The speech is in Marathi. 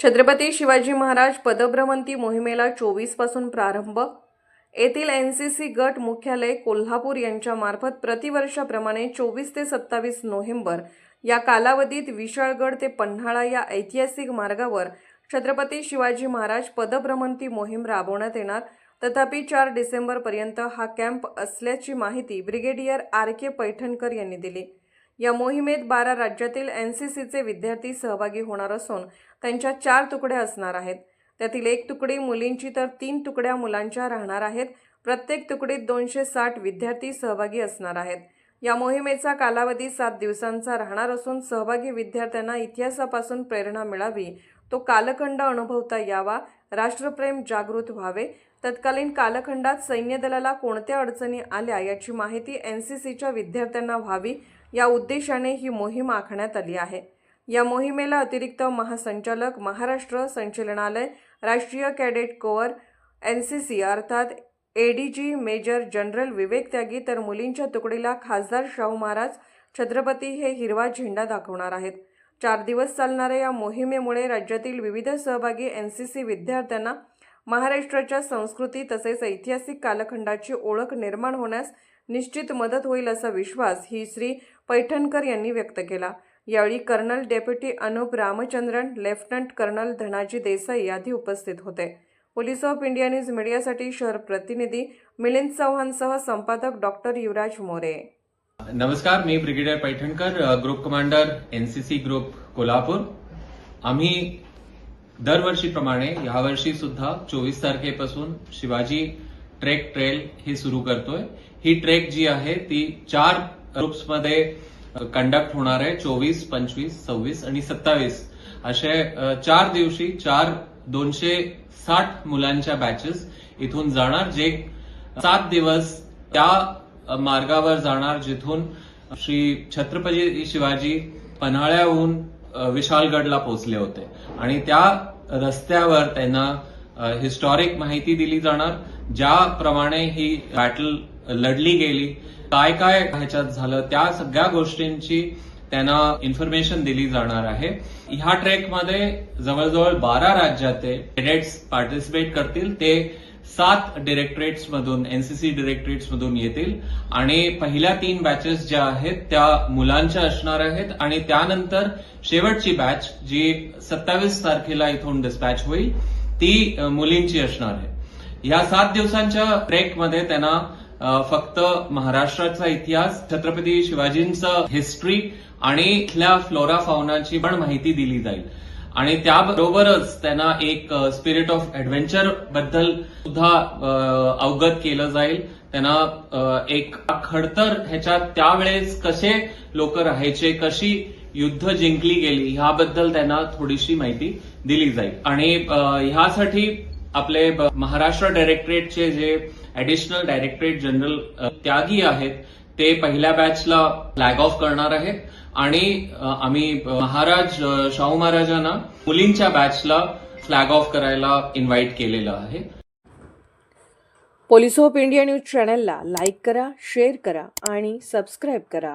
छत्रपती शिवाजी महाराज पदभ्रमंती मोहिमेला चोवीसपासून प्रारंभ. येथील एन सी सी गट मुख्यालय कोल्हापूर यांच्यामार्फत प्रतिवर्षाप्रमाणे चोवीस ते सत्तावीस नोव्हेंबर या कालावधीत विशाळगड ते पन्हाळा या ऐतिहासिक मार्गावर छत्रपती शिवाजी महाराज पदभ्रमंती मोहीम राबवण्यात येणार. तथापि चार डिसेंबरपर्यंत हा कॅम्प असल्याची माहिती ब्रिगेडियर आर के पैठणकर यांनी दिली. या मोहिमेत बारा राज्यातील एन सी सीचे विद्यार्थी सहभागी होणार असून त्यांच्या चार तुकड्या असणार आहेत. त्यातील एक तुकडी मुलींची तर तीन तुकड्या मुलांच्या राहणार आहेत. प्रत्येक तुकडीत दोनशे साठ विद्यार्थी सहभागी असणार आहेत. या मोहिमेचा कालावधी सात दिवसांचा राहणार असून सहभागी विद्यार्थ्यांना इतिहासापासून प्रेरणा मिळावी तो कालखंड अनुभवता यावा राष्ट्रप्रेम जागृत व्हावे तत्कालीन कालखंडात सैन्य दलाला कोणत्या अडचणी आल्या याची माहिती एन सी सीच्या विद्यार्थ्यांना व्हावी या उद्देशाने ही मोहीम आखण्यात आली आहे. या मोहिमेला अतिरिक्त महासंचालक महाराष्ट्र संचलनालय राष्ट्रीय cadet corps N C C अर्थात A D G major general Vivek Tyagi तर मुलींच्या तुकडीला खासदार शाहू महाराज छत्रपती हे हिरवा झेंडा दाखवणार आहेत. चार दिवस चालणाऱ्या या मोहिमेमुळे राज्यातील विविध सहभागी एन सी सी विद्यार्थ्यांना महाराष्ट्राच्या संस्कृती तसेच ऐतिहासिक कालखंडाची ओळख निर्माण होण्यास निश्चित मदत होईल असा विश्वास ही श्री पैठणकर यांनी व्यक्त केला. यावेळी colonel deputy Anup Ramachandran lieutenant colonel Dhanaji Desai आदी उपस्थित होते. पोलीस ऑफ इंडिया न्यूज मीडियासाठी शहर प्रतिनिधी मिलिंद चव्हाणसह संपादक डॉक्टर युवराज मोरे. नमस्कार मी brigadier Paithankar group commander NCC group Kolhapur. आम्ही दरवर्षीप्रमाणे यावर्षी सुद्धा चोवीस तारखेपासून शिवाजी ट्रेक ट्रेल ही सुरू करतोय. ही ट्रेक जी आहे ती चार ग्रुप्समध्ये कंडक्ट होणार आहे चोवीस पंचवीस सव्वीस आणि सत्तावीस. असे चार दिवशी चार दोनशे साठ मुलांच्या बॅचेस इथून जाणार जे सात दिवस त्या मार्गावर जाणार जिथून श्री छत्रपती शिवाजी पन्हाळ्याहून विशालगडला पोहोचले होते. आणि त्या रस्त्यावर त्यांना हिस्टॉरिक माहिती दिली जाणार. ज्याप्रमाणे ही बॅटल लढली गेली. काय काय ह्याच्यात झालं त्या सगळ्या गोष्टींची त्यांना इन्फॉर्मेशन दिली जाणार आहे. ह्या ट्रेकमध्ये जवळजवळ बारा राज्याचे कॅडेट्स पार्टिसिपेट करतील. ते सात डिरेक्टरेट्स मधून एनसीसी डिरेक्टरेट्स मधून येतील. आणि पहिल्या तीन बॅचेस ज्या आहेत त्या मुलांच्या असणार आहेत. आणि त्यानंतर शेवटची बॅच जी सत्तावीस तारखेला इथून डिस्पॅच होईल ती मुलींची असणार आहे. या सात दिवसांच्या ट्रेकमध्ये त्यांना फक्त महाराष्ट्राचा इतिहास छत्रपती शिवाजींचं हिस्ट्री आणि इथल्या फ्लोरा फाउनाची पण माहिती दिली जाईल. आणि त्याबरोबरच त्यांना एक स्पिरिट ऑफ ऍडव्हेंचरबद्दल सुद्धा अवगत केलं जाईल. त्यांना एक खडतर ह्याच्यात त्यावेळेस कसे लोक राहायचे कशी युद्ध जिंकली गेली ह्याबद्दल त्यांना थोडीशी माहिती दिली जाईल. आणि ह्यासाठी आपले महाराष्ट्र डायरेक्टरेटचे जे ऍडिशनल डायरेक्टरेट जनरल त्यागी आहेत ते पहिल्या बॅचला फ्लॅग ऑफ करणार आहेत. आणि आम्ही महाराज शाहू महाराजांना मुलींच्या बॅचला फ्लॅग ऑफ करायला इन्व्हाइट केलेलं आहे. पोलीस ऑफ इंडिया न्यूज चॅनलला लाईक करा शेअर करा आणि सबस्क्राईब करा.